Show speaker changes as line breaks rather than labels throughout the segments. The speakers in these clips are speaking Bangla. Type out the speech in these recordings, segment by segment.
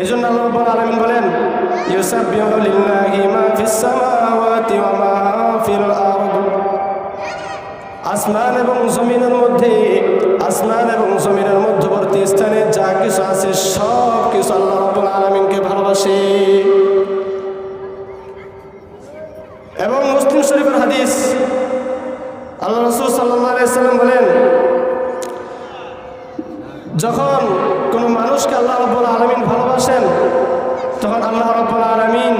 এই জন্য আল্লাহ রাব্বুল আলামিন বলেন, ইউসাব্বিহু লিল্লাহি মা ফিস সামাওয়াতি ওয়া মা ফিল আরদ। আসমান এবং জমিনের মধ্যে, আসমান এবং জমিনের মধ্যবর্তী স্থানে যা কিছু আছে, সব কিছু আল্লাহ রাব্বুল আলামিনকে ভালোবাসে। এবং মুসলিম শরীফের হাদিস, আল্লাহ রসুল সাল্লাম বলেন, যখন কোনো মানুষকে আল্লাহ রব্বুল আলমিন ভালোবাসেন তখন আল্লাহ রব্বুল আলমিন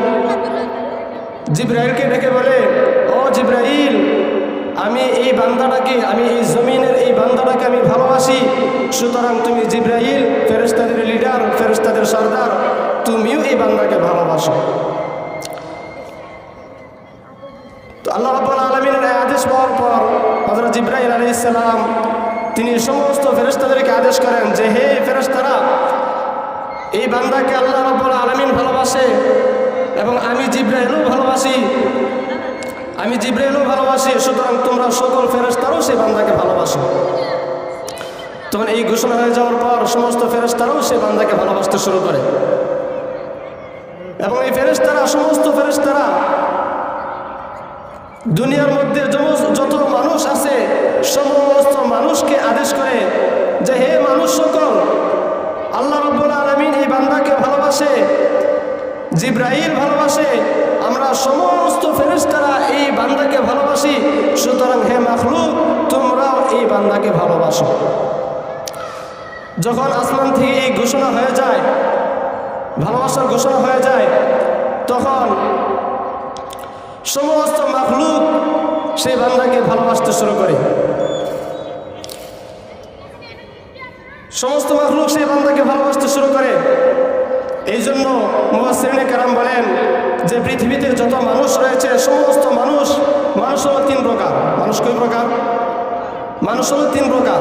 জিব্রাইলকে ডেকে বলে, ও জিব্রাইল, আমি এই বান্দাটাকে, আমি এই জমিনের এই বান্দাটাকে আমি ভালোবাসি। সুতরাং তুমি জিব্রাইল ফেরেস্তাদের লিডার ফেরেস্তাদের সর্দার, তুমিও এই বান্দাকে ভালোবাসো। তো আল্লাহ রাব্বুল আলমিনের আদেশ পাওয়ার পর হজরত জিব্রাহিম আলী ইসলাম তিনি সমস্ত ফেরেস্তাদেরকে আদেশ করেন যে, হে ফেরেস্তারা এই বান্দাকে আল্লাহ রাব্বুল আলমিন ভালোবাসে। এবং আমি জিব্রাহিলও ভালোবাসি। আমি জিব্রাহিলও ভালোবাসি, সুতরাং তোমরা সকল ফেরেস্তারও সেই বান্দাকে ভালোবাসো। তখন এই ঘোষণা হয়ে যাওয়ার পর সমস্ত ফেরেস্তারাও সেই বান্দাকে ভালোবাসতে শুরু করে। এবং এই ফেরেস্তারা সমস্ত ফেরেস্তারা দুনিয়ার মধ্যে যত মানুষ আছে, সমস্ত মানুষকে আদেশ করে যে, হে মানুষ সকল, আল্লাহ রব্বুল আলমিন এই বান্দাকে ভালোবাসে জিব্রাহিল ভালোবাসে, আমরা সমস্ত ফেরেশতারা এই বান্দাকে ভালোবাসি। সুতরাং হে মাখলুক, তোমরাও এই বান্দাকে ভালোবাসো। যখন আসমান থেকে এই ঘোষণা হয়ে যায়, ভালোবাসার ঘোষণা হয়ে যায়, তখন সমস্ত মাখলুক সেই বান্দাকে ভালোবাসতে শুরু করে। সমস্ত মাখলুক সেই বান্দাকে ভালোবাসতে শুরু করে এই জন্য মুহাসিরিনে কারাম বলেন যে পৃথিবীতে যত মানুষ রয়েছে, সমস্ত মানুষ মানুষ হলো তিন প্রকার। মানুষ কই প্রকার? মানুষ হলো তিন প্রকার।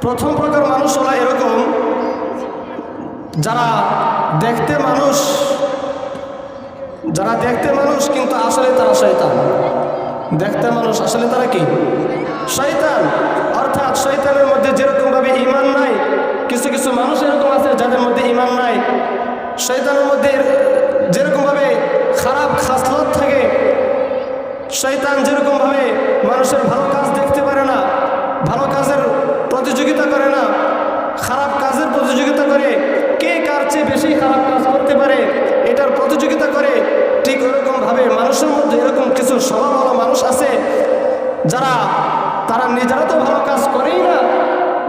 প্রথম প্রকার মানুষ হলো এরকম, যারা দেখতে মানুষ, যারা দেখতে মানুষ কিন্তু আসলে তারা শয়তান। দেখতে মানুষ আসলে তারা কি? শয়তান। অর্থাৎ শয়তানের মধ্যে যেরকমভাবে ইমান নাই, কিছু কিছু মানুষ এরকম আছে যাদের মধ্যে ইমান নাই। শয়তানের মধ্যে যেরকমভাবে খারাপ খাসলত থাকে, শয়তান যেরকমভাবে মানুষের ভালো কাজ দেখতে পারে না, ভালো কাজের প্রতিযোগিতা করে না, খারাপ কাজের প্রতিযোগিতা করে, কে কার চেয়ে বেশি খারাপ কাজ করতে পারে, এটার প্রতিযোগিতা করে, ঠিক ওরকমভাবে মানুষের মধ্যে এরকম কিছু স্বভাবওয়ালা মানুষ আছে, যারা, তারা নিজেরা তো ভালো কাজ করেই না,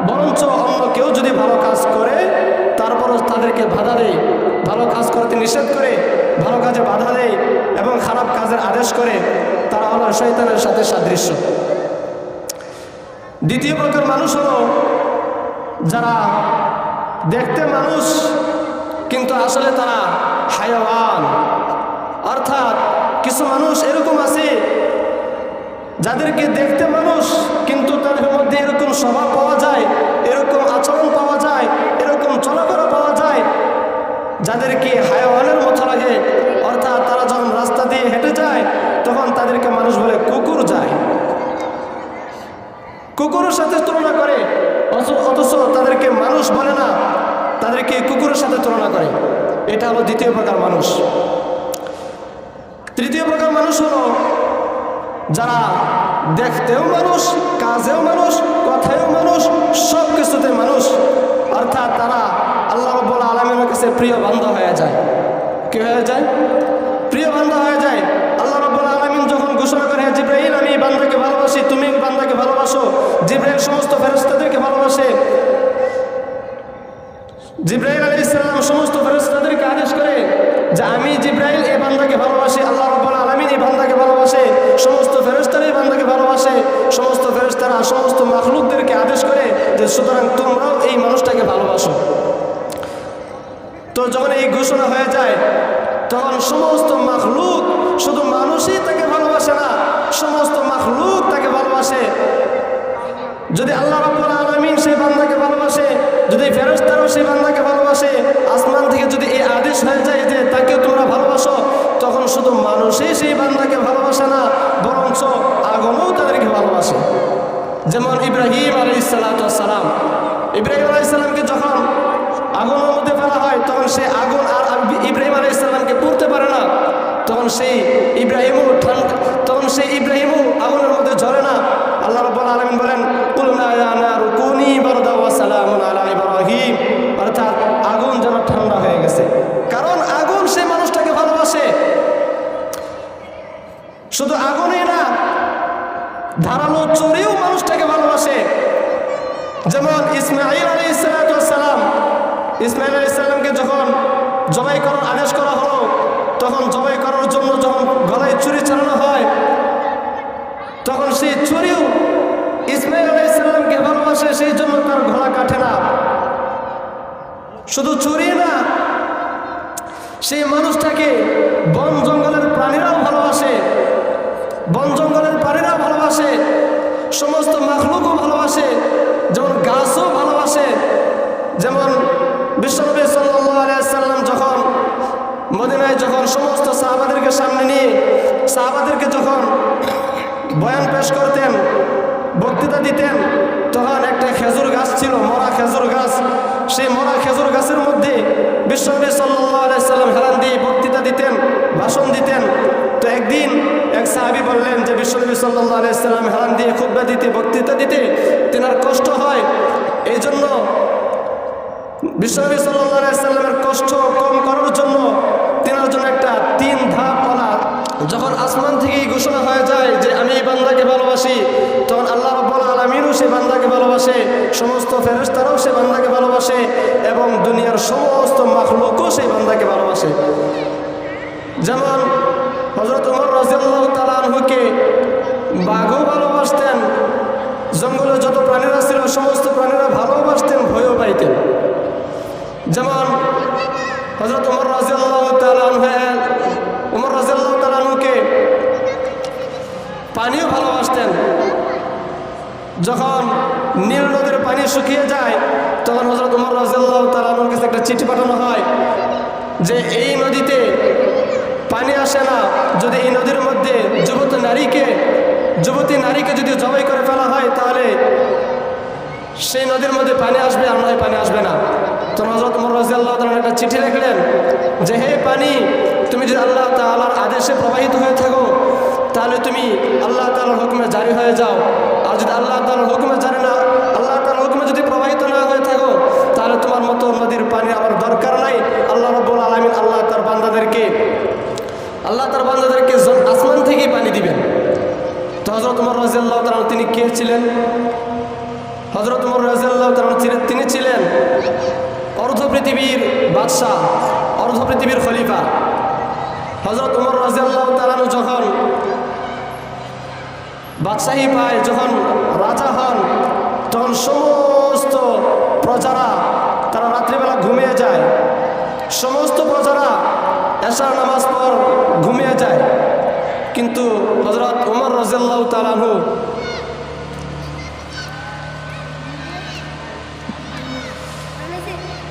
বরঞ্চ অন্য কেউ যদি ভালো কাজ করে, তারপরও তাদেরকে বাধা দেয়। ভালো কাজ করতে নিষেধ করে, ভালো কাজে বাধা দেয় এবং খারাপ কাজের আদেশ করে, তারা হলো শৈতানের সাথে সাদৃশ্য। দ্বিতীয় প্রকার মানুষ হলো যারা দেখতে মানুষ, কিন্তু আসলে তারা হায়াওয়ান। অর্থাৎ কিছু মানুষ এরকম আছে, যাদেরকে দেখতে মানুষ, কিন্তু তাদের মধ্যে এরকম স্বভাব পাওয়া যায় যাদেরকে হায়াওয়ানের মতো লাগে অর্থাৎ তারা যখন রাস্তা দিয়ে হেঁটে যায়, তখন তাদেরকে মানুষ বলে কুকুর যায়। কুকুরের সাথে তুলনা করে, অথচ- তাদেরকে মানুষ বলে না, তাদেরকে কুকুরের সাথে তুলনা করে। এটা হলো দ্বিতীয় প্রকার মানুষ। তৃতীয় প্রকার মানুষ হলো যারা দেখতেও মানুষ, কাজেও মানুষ, কথায়ও মানুষ সব কিছুতে মানুষ। অর্থাৎ তারা আল্লাহ কাছে প্রিয় বান্ধব হয়ে যায়। কি হয়ে যায়? প্রিয় বান্ধব হয়ে যায়। আল্লাহ রব্বুল আলমিন যখন ঘোষণা করে "হ্যাঁ, জিব্রাহিল আমি বান্দাকে ভালোবাসি তুমি বান্দাকে ভালোবাসো। জিব্রাহিল সমস্ত ফেরস্তাদেরকে ভালোবাসে। জিব্রাহিল আলী ইসলাম সমস্ত ফেরস্তাদেরকে আদেশ করে যে আমি জিব্রাহিল এই বান্দাকে ভালোবাসি। আল্লাহ রব্বুল আলমিন এই বান্দাকে ভালোবাসে। সমস্ত ফেরস্তারা এই বান্দাকে ভালোবাসে। সমস্ত ফেরস্তারা সমস্ত মাখলুকদেরকে আদেশ করে যে সুতরাং তোমরাও এই মানুষটাকে ভালোবাসো। যখন এই ঘোষণা হয়ে যায়, তখন সমস্ত মাখলুক শুধু মানুষই তাকে ভালোবাসে না, সমস্ত মাখলুক তাকে ভালোবাসে। যদি আল্লাহ রাব্বুল আলামিন সেই বান্দাকে ভালোবাসে, যদি ফেরেশতারাও সেই বান্দাকে ভালোবাসে, আসমান থেকে যদি এই আদেশ হয়ে যায় যে তাকে তোমরা ভালোবাসো, তখন শুধু মানুষই সেই বান্দাকে ভালোবাসে না, বরঞ্চ আগুনও তাদেরকে ভালোবাসে। যেমন ইব্রাহিম আলাইহিস সালাম। ইব্রাহিম আলাইহিস সালামকে যখন হয় সে আগুন আর ইব্রাহিম আলাই ইসলামকে পড়তে পারে না। তখন সেই ইব্রাহিমও ঠান্ডা তখন সেই ইব্রাহিমও আগুনের মধ্যে ঝরে না। আল্লাহ রব্বুল আলমিন বলেন অর্থাৎ আগুন যেন ঠান্ডা হয়ে গেছে। কারণ আগুন সেই মানুষটাকে শুধু আগুনই না, ধারালো চোরেও মানুষটাকে ভালোবাসে। যেমন ইসমাইল আলী ইসলাম ইসমাইল আলী ইসলামকে যখন জবাই করার আদেশ করা হলো, তখন জবাই করার জন্য যখন গলায় চুরি চালানো হয়, তখন সেই চুরিও ইসমাইল আলী ইসলামকে ভালোবাসে, সেই জন্য তার ঘোড়া কাটে না। শুধু চুরি না, সেই মানুষটাকে বন জঙ্গলের প্রাণীরাও ভালোবাসে, বন জঙ্গলের প্রাণীরাও ভালোবাসে, সমস্ত মাখলুকও ভালোবাসে, যেমন গাছও ভালোবাসে, যেমন বিশ্বনবী সাল্লাম যখন মদিনায় যখন সমস্ত সাহাবাদেরকে সামনে নিয়ে সাহাবাদেরকে যখন বয়ান পেশ করতেন বক্তৃতা দিতেন। তখন একটা খেজুর গাছ ছিল, মরা খেজুর গাছ। সেই মরা খেজুর গাছের মধ্যে বিশ্বনবী সাল্লাম হেলান দিয়ে বক্তৃতা দিতেন, ভাষণ দিতেন। তো একদিন এক সাহাবি বললেন যে, বিশ্বনবী সাল্লাম হেলান দিয়ে খুববা দিতে বক্তৃতা দিতে তেনার কষ্ট হয়। এই জন্য বিশ্বনবী সাল্লামের কষ্ট কম করার জন্য তেনার জন্য একটা তিন ধাপ যখন আসমান থেকেই ঘোষণা হয়ে যায় যে আমি এই বান্দাকে ভালোবাসি, তখন আল্লাহ রব্বুল আলমিনও সেই বান্দাকে ভালোবাসে, সমস্ত ফেরস্তারাও সেই বান্দাকে ভালোবাসে এবং দুনিয়ার সমস্ত মাখলুকও সেই বান্দাকে ভালোবাসে। যেমন হজরত উমর রাজিয়াল্লাহ তালাহুকে বাঘও ভালোবাসতেন, জঙ্গলে যত প্রাণীরা ছিল সমস্ত প্রাণীরা ভালোবাসতেন, ভয়ও পাইতেন। যেমন হজরত উমর রাজিয়াল্লাহ তালাহে উমর রাজিয়াল্লাহ তালাহুকে পানিও ভালোবাসতেন। যখন নীল নদীর পানি শুকিয়ে যায়, তখন হজরত উমর রাজিয়াল্লাহ তালাহুর কাছে একটা চিঠি পাঠানো হয় যে, এই নদীতে পানি আসে না, যদি এই নদীর মধ্যে যুবতী নারীকে যুবতী নারীকে যদি জবাই করে ফেলা হয়, তাহলে সেই নদীর মধ্যে পানি আসবে আর নয় পানি আসবে না। তো হজরত উমর রাজিয়াল্লাহ তাআলা একটা চিঠি লিখলেন যে, হে পানি, তুমি যদি আল্লাহ তাআলার আদেশে প্রবাহিত হয়ে থাকো তাহলে তুমি আল্লাহ তাআলার হুকুমে জারি হয়ে যাও। আর যদি আল্লাহ তাআলার হুকুমে জারি না, আল্লাহ তাআলার হুকুমে যদি প্রবাহিত না হয়ে থাকো, তাহলে তোমার মতো নদীর পানি আমার দরকার নাই। আল্লাহ রব্বুল আলামিন আল্লাহ তার বান্দাদেরকে, আল্লাহ তার বান্দাদেরকে আসমান থেকেই পানি দিবেন। তো হজরত উমর রাজিয়াল্লাহ তাআলা তিনি কে ছিলেন? হজরত উমর রাজিয়াল্লাহ ছিলেন- তিনি ছিলেন অর্ধ পৃথিবীর বাদশাহ, অর্ধ পৃথিবীর খলিফা। হজরত উমর রাজিয়াল্লাহ তালানু যখন বাদশাহী পায় যখন রাজা হন, তখন সমস্ত প্রজারা তারা রাত্রিবেলা ঘুমিয়ে যায়। সমস্ত প্রজারা এশার নামাজ পর ঘুমিয়ে যায়। কিন্তু হজরত উমর রাজিয়াল্লাহ তালানহু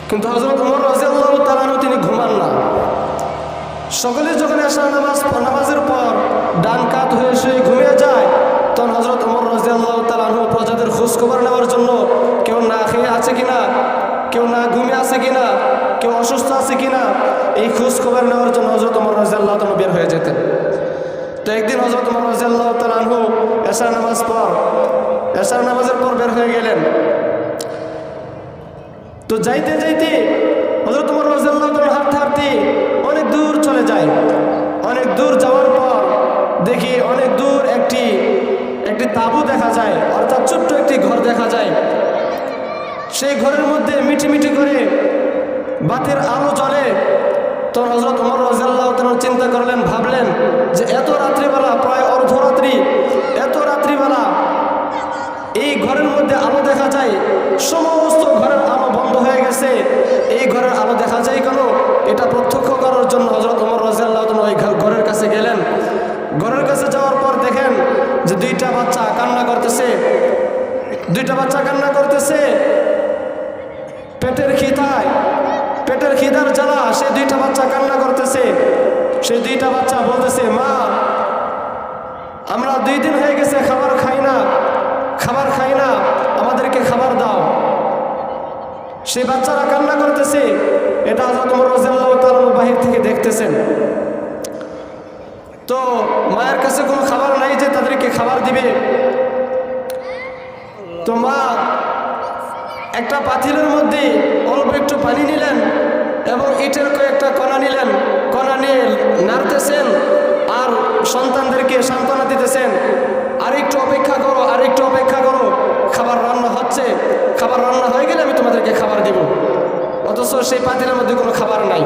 কিন্তু হজরত উমর রাজিয়াল্লাহ তালানহু তিনি ঘুমান না। সকলে যখন এসা নামাজ, নামাজের পর ডান কাত হয়ে শুয়ে ঘুমিয়ে প্রজাদের খোঁজ খবর নেওয়ার জন্য কেউ না খেয়ে আছে কিনা, কেউ না ঘুমিয়ে আছে কিনা, কেউ অসুস্থ আছে কিনা, এই খোঁজ খবর নেওয়ার জন্য হজরত উমর রাজিয়াল্লাহ তালা বের হয়ে যেতেন। তো একদিন হজরত উমর রাজিয়াল্লাহ তালানহু এশার নামাজ পর এশার নামাজের পর বের হয়ে গেলেন। তো যাইতে যাইতে হজরত তোমার রাজাল্লাহ হাঁটতে হাঁটতে অনেক দূর চলে যায়, অনেক দূর যাওয়ার তাঁবু দেখা যায়, অর্থাৎ ছোট্ট একটি ঘর দেখা যায়। সেই ঘরের মধ্যে মিটি মিটি করে বাতের আলো জ্বলে। তো হজরত উমর রাজাল্লাহ তাআলা চিন্তা করলেন, ভাবলেন যে এত রাত্রিবেলা, প্রায় অর্ধরাত্রি, এত রাত্রিবেলা এই ঘরের মধ্যে আলো দেখা যায়, সমস্ত ঘরের আলো বন্ধ হয়ে গেছে। এই ঘরের আলো দেখা যায় কেন এটা প্রত্যক্ষ করার জন্য হজরত উমর রাজিয়াল্লাহ ওই ঘ- ঘরের কাছে গেলেন ঘরের কাছে যাওয়ার পর দেখেন যে দুইটা বাচ্চা কান্না করতেছে, দুইটা বাচ্চা কান্না করতেছে, পেটের খিদায়, পেটের খিদার জ্বালা, সে দুইটা বাচ্চা কান্না করতেছে সেই দুইটা বাচ্চা বলতেছে, মা, আমরা দুই দিন হয়ে গেছে খাবার খাই না, খাবার খাই না, আমাদেরকে খাবার দাও। সেই বাচ্চারা কান্না করতেছে, এটা হজরত উমর দেখতেছেন। তো মায়ের কাছে কোনো খাবার নাই যে তাদেরকে খাবার দিবে? তো মা একটা পাতিলের মধ্যে অল্প একটু পানি নিলেন এবং ইটের কয়েকটা কণা নিলেন। কণা নিয়ে নাড়তেছেন আর সন্তানদেরকে সান্ত্বনা দিতেছেন। আর একটু অপেক্ষা করো, আর একটু অপেক্ষা করো, খাবার রান্না হচ্ছে। খাবার রান্না হয়ে গেলে আমি তোমাদেরকে খাবার দিব। অথচ সেই পাতিলের মধ্যে কোনো খাবার নাই।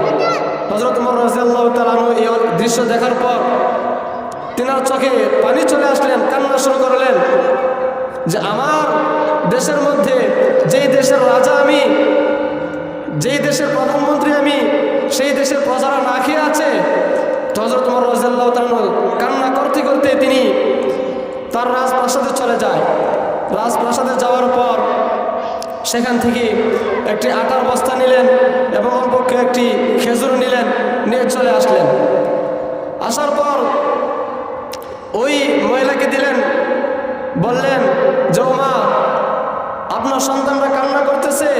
হজরত উমর রাজিয়াল্লাহ তালানু এই দৃশ্য দেখার পর তিনার চোখে পানি চলে আসলেন, কান্না শুরু করলেন যে আমার দেশের মধ্যে যেই দেশের রাজা আমি, যেই দেশের প্রধানমন্ত্রী আমি, সেই দেশের প্রজারা না খেয়ে আছে হজরত উমর রাজিয়াল্লাহ কান্না করতে করতে তিনি তার রাজপ্রাসাদে চলে যায়। রাজপ্রাসাদে যাওয়ার পর সেখান থেকে একটি আটার বস্তা নিলেন এবং অল্প একটি খেজুর নিলেন, নিয়ে চলে আসলেন। আসার পর ওই মহিলাকে দিলেন, বললেন যে ও মা আপনার সন্তানরা কান্না করতেছে।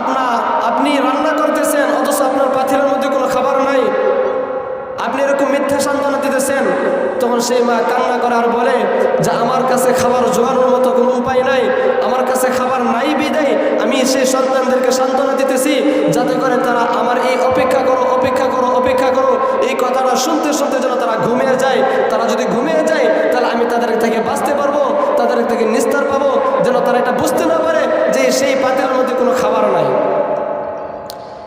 আপনা, আপনি রান্না করতেছেন, অথচ আপনার পাথরের মধ্যে কোনো খাবার নাই। আপনি এরকম মিথ্যা সান্ত্বনা দিতেছেন। তখন সেই মা কান্না করে আর বলে যে, আমার কাছে খাবার জোগানোর মতো কোনো উপায় নাই। আমার কাছে খাবার নাই বিদায়। আমি সেই সন্তানদেরকে সান্ত্বনা দিতেছি, যাতে করে তারা আমার এই অপেক্ষা করো এই কথাটা শুনতে শুনতে যেন তারা ঘুমিয়ে যায়, তারা যদি ঘুমিয়ে যায়, তাহলে আমি তাদের থেকে বাঁচতে পারব, তাদের থেকে নিস্তার পাবো, যেন তারা এটা বুঝতে না পারে যে সেই পাতিলের মধ্যে কোনো খাবার নাই।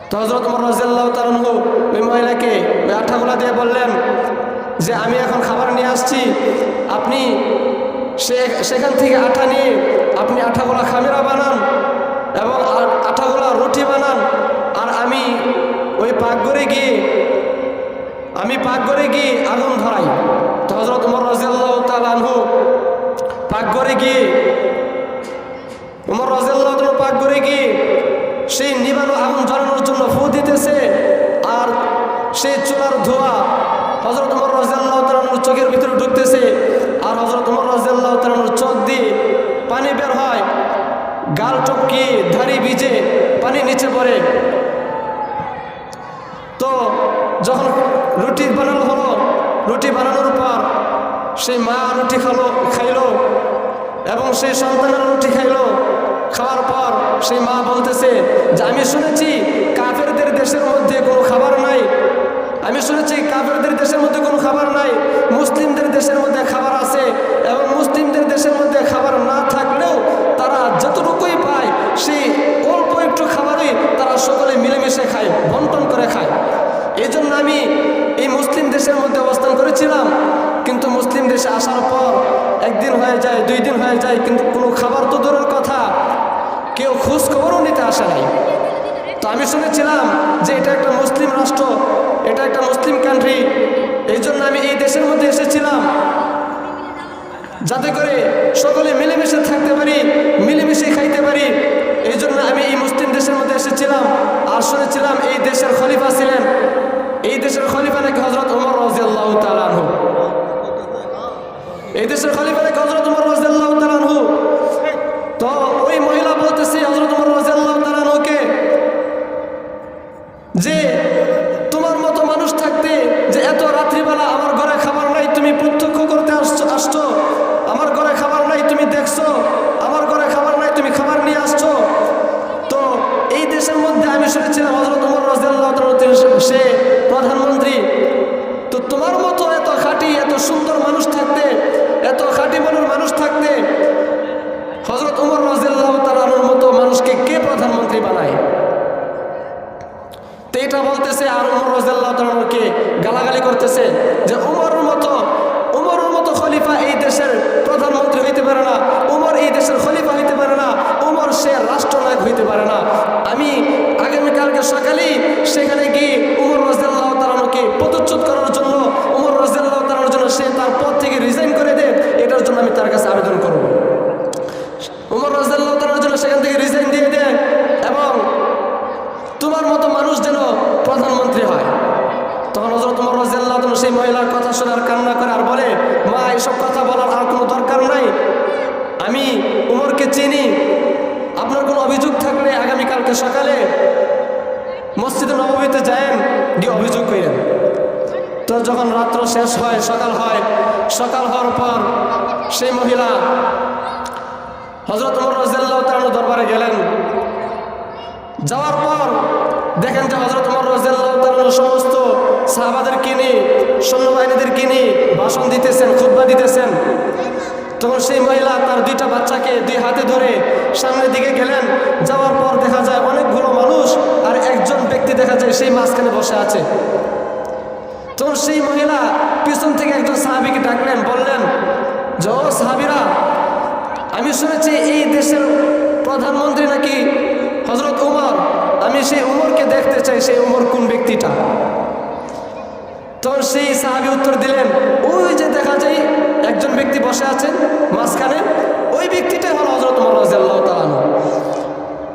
তো হজরত মরাজিল্লাহ তালু ওই মহিলাকে ওই আঠাগুলা দিয়ে বললেন যে, আমি এখন খাবার নিয়ে আসছি, আপনি সে, সেখান থেকে আঠা নিয়ে আপনি আঠাগুলা খামেরা বানান এবং আঠাগুলা রুটি বানান। আর আমি ওই পাকঘরে গিয়ে আমি পাক করে গিয়ে আগুন ধরাই। তো হজরত উমর রাজিয়াল্লাহ তালু পাকঘরে গিয়ে উমর রাজিয়াল্লাহ পাকঘরে গিয়ে সেই নিবানো আগুন জ্বালানোর জন্য ফু দিতেছে আর সেই চুলার ধোয়া হজরত উমর রাজিয়াল্লাহ তালানোর চোখের ভিতরে ঢুকতেছে আর হজরত উমর রাজিয়াল্লাহ তালানোর চোখ দিয়ে পানি বের হয়। গাল টপকিয়ে ধারি ভিজে পানি নিচে পড়ে। তো যখন রুটি বানানো হলো, রুটি বানানোর পর সেই মা রুটি খালো, খাইলো এবং সেই সন্তানের রুটি খাইলো। খাওয়ার পর সেই মা বলতেছে যে, আমি শুনেছি কাফেরদের দেশের মধ্যে কোনো খাবার নাই। আমি শুনেছি কাফেরদের দেশের মধ্যে কোনো খাবার নাই। মুসলিমদের দেশের মধ্যে খাবার আছে এবং মুসলিমদের দেশের মধ্যে খাবার না থাকলেও তারা যতটুকুই পায়, সেই অল্প একটু খাবারই তারা সকলে মিলেমিশে খায়, বন্টন করে খায়। এই আমি এই মুসলিম দেশের মধ্যে অবস্থান করেছিলাম, কিন্তু মুসলিম দেশে আসার পর একদিন হয়ে যায়, দুই দিন হয়ে যায়, কিন্তু কোনো খাবার তো দূরের কথা। কেউ খোঁজ খবরও নিতে আসে নাই। তো আমি শুনেছিলাম যে এটা একটা মুসলিম রাষ্ট্র, এটা একটা মুসলিম কান্ট্রি এই জন্য আমি এই দেশের মধ্যে এসেছিলাম। যাতে করে সকলে মিলেমিশে থাকতে পারি মিলেমিশে খাইতে পারি, এই জন্য আমি এই মুসলিম দেশের মধ্যে এসেছিলাম। আর শুনেছিলাম এই দেশের খলিফা ছিলেন এই দেশের খলিফা নাকি হজরত উমর রাজিয়াল্লাহ তালানহু এই দেশের খলিফা নাকি হজরত উমর রাজিয়াল্লাহ তালানহু মধ্যে আমি শুনেছিলাম হজরত উমর রাজিয়াল্লাহ সে প্রধানমন্ত্রী। তো তোমার মতো এত খাটি, এত সুন্দর মানুষ থাকতে এত খাঁটি মনের মানুষ থাকতে হজরত উমর রাজিয়াল্লাহ তালানোর মতো মানুষকে কে প্রধানমন্ত্রী বানায় তো এটা বলতেছে আর উমর রাজিয়াল্লাহ তালানোকে গালাগালি করতেছে যে উমরের মতো উমরের মতো খলিফা এই দেশের প্রধানমন্ত্রী হইতে পারে না উমর এই দেশের খলিফা হইতে পারে না উমর সে রাষ্ট্রনায়ক হইতে পারে না আমি আগামীকালকে সকালেই সেখানে গিয়ে উমর রাজিয়াল্লাহ তালানোকে পদচ্যুত করার জন্য উমর রাজিয়াল্লাহ তালানোর জন্য সে তার পদ থেকে রিজাইন করে দেয় এটার জন্য আমি তার কাছে আবেদন করব উমর রাজিয়াল্লাহ তালানোর জন্য সেখান থেকে রিজাইন দিয়ে দেয় এবং তোমার মতো মানুষ যেন প্রধানমন্ত্রী হয় তখন হজরত উমর রাজিয়াল্লাহ তাআলা সেই মহিলার কথা শুনে আর কান্না করে আর বলে মা এসব কথা বলার আর কোনো দরকার নাই আমি উমরকে চিনি আপনার কোনো অভিযোগ থাকলে আগামীকালকে সকালে মসজিদে নবমীতে যায়েন গিয়ে অভিযোগ করেন তো যখন রাত্র শেষ হয় সকাল হয় সকাল হওয়ার পর সেই মহিলা হজরত উমর রাজিয়াল্লাহ তাআলা দরবারে গেলেন যাওয়ার পর দেখেন যে হজরত উমর রাজিয়াল্লাহ তাআলা সমস্ত সাহাবাদেরকে নিয়ে সৈন্যবাহিনীদেরকে নিয়ে ভাষণ খুতবা দিতেছেন। তখন সেই মহিলা তার দুইটা বাচ্চাকে দুই হাতে ধরে সামনের দিকে গেলেন। যাওয়ার পর দেখা যায় অনেকগুলো মানুষ আর একজন ব্যক্তি দেখা যায় সেই মাঝখানে বসে আছে। তখন সেই মহিলা পিছন থেকে একজন সাহাবিকে ডাকলেন, বললেন, যে ও সাহাবিরা, আমি শুনেছি এই দেশের প্রধানমন্ত্রী নাকি হজরত উমর? আমি সেই উমরকে দেখতে চাই, সেই উমর কোন ব্যক্তিটা? তখন সেই সাহাবি উত্তর দিলেন, ওই যে দেখা যায় একজন ব্যক্তি বসে আছেন মাঝখানে, ওই ব্যক্তিটাই হলো হজরত উমর রাজিয়াল্লাহু তাআলা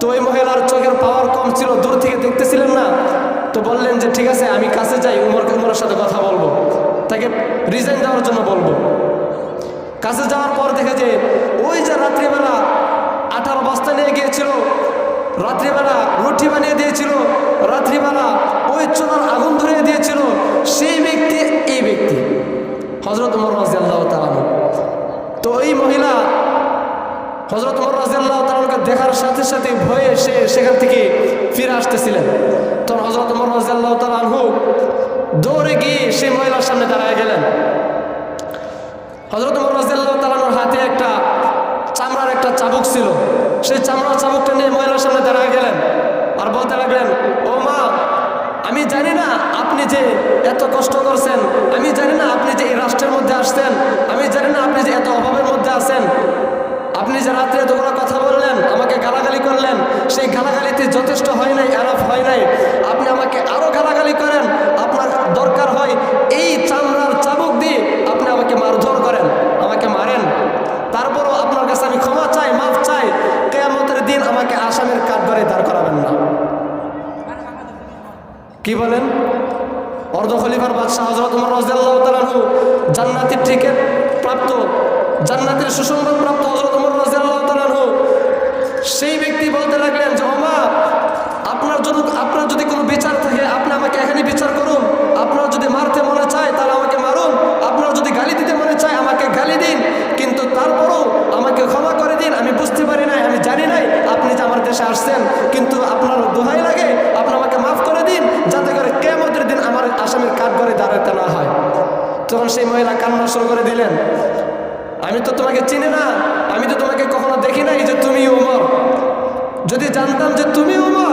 তো ওই মহিলার চোখের পাওয়ার কম ছিল, দূর থেকে দেখতেছিলেন না। তো বললেন যে, ঠিক আছে, আমি কাছে যাই, উমর উমরের সাথে কথা বলব। তাকে রিজাইন দেওয়ার জন্য বলব। কাছে যাওয়ার পর দেখে যে, ওই যে রাত্রিবেলা আঠার বস্তা নিয়ে গিয়েছিল, রাত্রিবেলা রুটি বানিয়ে দিয়েছিল, রাত্রিবেলা ওই চোলার আগুন ধরিয়ে দিয়েছিল সেই ব্যক্তি, এই ব্যক্তি। হজরত উমর রাজিয়াল্লাহ তালাম তো এই মহিলা হজরত উমর রাজিয়াল্লাহ তালাকে দেখার সাথে সাথে ভয়ে সে সেখান থেকে ফিরে আসতেছিলেন। তখন হজরত উমর রাজিয়াল্লাহ তালাহু দৌড়ে গিয়ে সেই মহিলার সামনে দাঁড়ায় গেলেন। হজরত উমর রাজিয়াল্লাহ তালানোর হাতে একটা চামড়ার একটা চাবুক ছিল। সেই চামড়ার চাবুকটা নিয়ে মহিলার সামনে দাঁড়ায় গেলেন আর বলতে লাগলেন আমি জানি না আপনি যে এত কষ্ট করছেন, আমি জানি না আপনি যে এই রাষ্ট্রের মধ্যে আসছেন, আমি জানি না আপনি যে এত অভাবের মধ্যে আছেন। আপনি যে রাত্রে এতগুলো কথা বললেন, আমাকে গালাগালি করলেন, সেই গালাগালিতে যথেষ্ট হয় নাই এরফ হয় নাই। আপনি আমাকে আরও গালাগালি করেন, আপনার দরকার হয় এই চামড়ার চাবুক দিয়ে আপনি আমাকে মারধর করেন আমাকে মারেন তারপরও আপনার কাছে আমি ক্ষমা চাই মাফ চাই কেয়ামতের দিন আমাকে আসামের কাঠগড়ে দাঁড় করাবেন না কি বলেন? অর্ধ খলিফার বাদশাহ হজরত উমর রাজিয়াল্লাহু তাআলাহু জান্নাতের টিকিট প্রাপ্ত, জান্নাতের সুসংবাদ প্রাপ্ত হজরত উমর রাজিয়াল্লাহু তাআলাহু সেই ব্যক্তি বলতে লাগলেন যে ওমা আপনার যদি আপনার যদি কোনো বিচার থাকে আপনি আমাকে এখানে বিচার করুন আপনার যদি মারতে মনে চায় তাহলে আমাকে মারুন আপনার যদি গালি দিতে মনে চায় আমাকে গালি দিন কিন্তু তারপরও আমাকে ক্ষমা করে দিন আমি বুঝতে পারি নাই আমি জানি নাই আপনি যে আমার দেশে আসছেন কিন্তু আপনার দোহাই লাগে আপনি আমাকে মাফ করে দিন যাতে করে কেমতের দিন আমার আসামের কাঠগড়ে দাঁড়াতে না হয় তখন সেই মহিলা করে দিলেন। আমি তো তোমাকে চিনি না, আমি তো তোমাকে কখনো দেখি নাই যে তুমি উমর। যদি জানতাম যে তুমি ওমর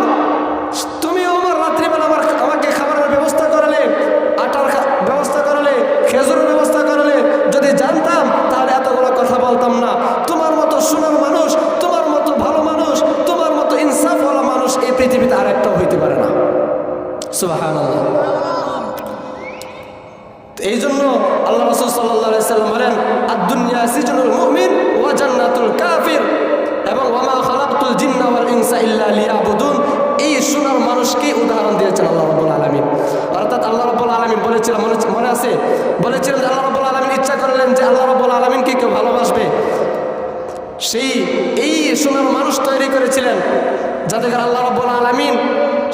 সেই, এই সোনার মানুষ তৈরি করেছিলেন যাতে করে আল্লাহ রব্বুল আলমিন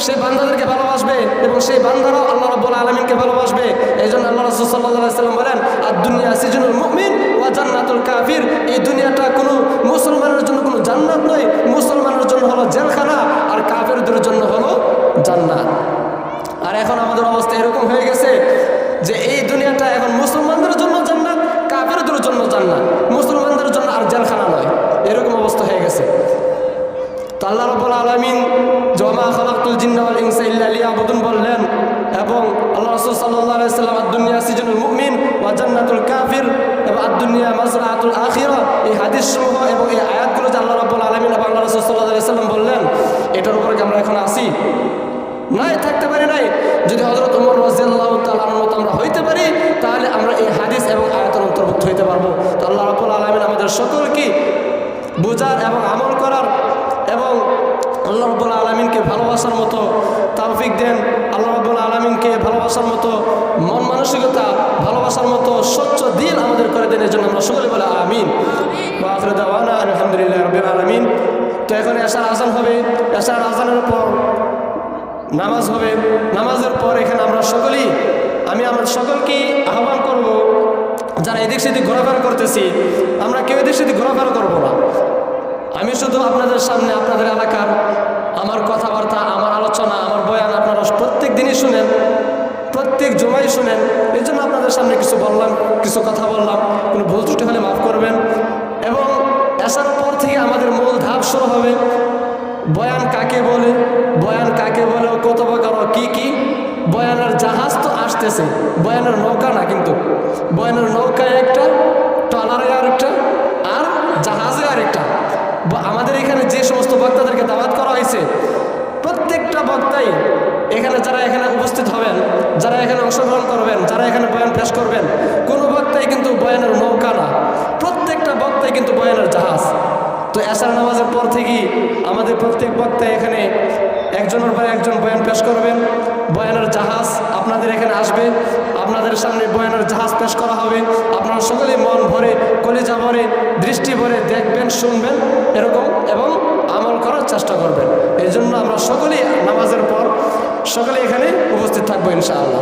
সেই বান্দাদেরকে ভালোবাসবে এবং সেই বান্দারাও আল্লাহ রব্বুল আলমিনকে ভালোবাসবে। এই জন্য আল্লাহ রসুল বলেন আর দুনিয়া সিজনুল মুমিন ওয়া জান্নাতুল কাফির। এই দুনিয়াটা কোনো মুসলমানের জন্য কোনো জান্নাত নয়, মুসলমানের জন্য হলো জেলখানা আর কাফেরদের জন্য হলো জান্নাত। আর এখন আমাদের অবস্থা এরকম হয়ে গেছে জিন্নাওয়াল ইনসা ইল্লা লিয়াবুদুন বললেন, এবং আল্লাহ রসুল সাল্লাহ সাল্লাম আদুনিয়া সিজনুল মুমিন ওয়া জান্নাতুল কাফির, এবং আদুনিয়া মাজরাতুল আখিরা, এই হাদিস সমূহ এবং এই আয়াতগুলো যে আল্লাহ রব্বুল আলমিন এবং আল্লাহ রসুল সাল্লাহ সাল্লাম বললেন, এটার উপরে আমরা এখন আসি নাই, থাকতে পারি নাই। যদি হজরত উমর রাজিয়াল্লাহ তালার মতো আমরা হইতে পারি, তাহলে আমরা এই হাদিস এবং আয়াতের অন্তর্ভুক্ত হইতে পারব। তো আল্লাহ রাবুল আলমিন আমাদের সকলকে বোঝার এবং আমল করার আল্লাহ রব্বুল আলমিনকে ভালোবাসার মতো তাওফিক দেন। আল্লাহ রব্বুল আলমিনকে ভালোবাসার মতো মন মানসিকতা, ভালোবাসার মতো স্বচ্ছ দিন আমাদের করে দেন। এই জন্য আমরা সকলে বলে আমিন। আলহামদুলিল্লাহ রবিল আলমিন। তো এখন এসার আজান হবে। এসার আজানের পর নামাজ হবে। নামাজের পর এখানে আমরা সকলেই, আমি আমার সকলকে আহ্বান করব, যারা এদিক সেদিক ঘোরাফেরা করতেছি, আমরা কেউ এদিক সেদিক ঘোরাফেরা করব না। আমি শুধু আপনাদের সামনে, আপনাদের এলাকার আমার কথাবার্তা, আমার আলোচনা, আমার বয়ান আপনারা প্রত্যেক দিনই শুনেন, প্রত্যেক জমাই শুনেন। এই জন্য আপনাদের সামনে কিছু বললাম, কিছু কথা বললাম। কোনো ভুল ত্রুটি হলে মাফ করবেন। এবং আসার পর থেকে আমাদের মূল ধাপ শুরু হবে, বয়ান কাকে বলে, বয়ান কাকে বলে কত প্রকার কি কি। বয়ানের জাহাজ তো আসতেছে, বয়ানের নৌকা না কিন্তু। বয়ানের নৌকায় একটা আরেকটা আর ব- আমাদের এখানে যে সমস্ত বক্তাদেরকে দাওয়াত করা হয়েছে, প্রত্যেকটা বক্তাই এখানে যারা এখানে উপস্থিত হবেন, যারা এখানে অংশগ্রহণ করবেন, যারা এখানে বয়ান পেশ করবেন, কোনো বক্তাই কিন্তু বয়ানের নৌকা না। প্রত্যেকটা বক্তাই কিন্তু বয়ানের জাহাজ। তো এশার নামাজের পর থেকেই আমাদের প্রত্যেক বক্তা এখানে একজনের পর একজন বয়ান পেশ করবেন। বয়ানের জাহাজ আপনাদের এখানে আসবে। আপনাদের সামনে বয়ানের জাহাজ পেশ করা হবে। আপনারা সকলে মন ভরে কলিজা ভরে, দৃষ্টি ভরে দেখবেন, শুনবেন এরকম এবং আমল করার চেষ্টা করবেন। এই জন্য আমরা সকলেই নামাজের পর সকলে এখানে উপস্থিত থাকব ইনশাআল্লাহ।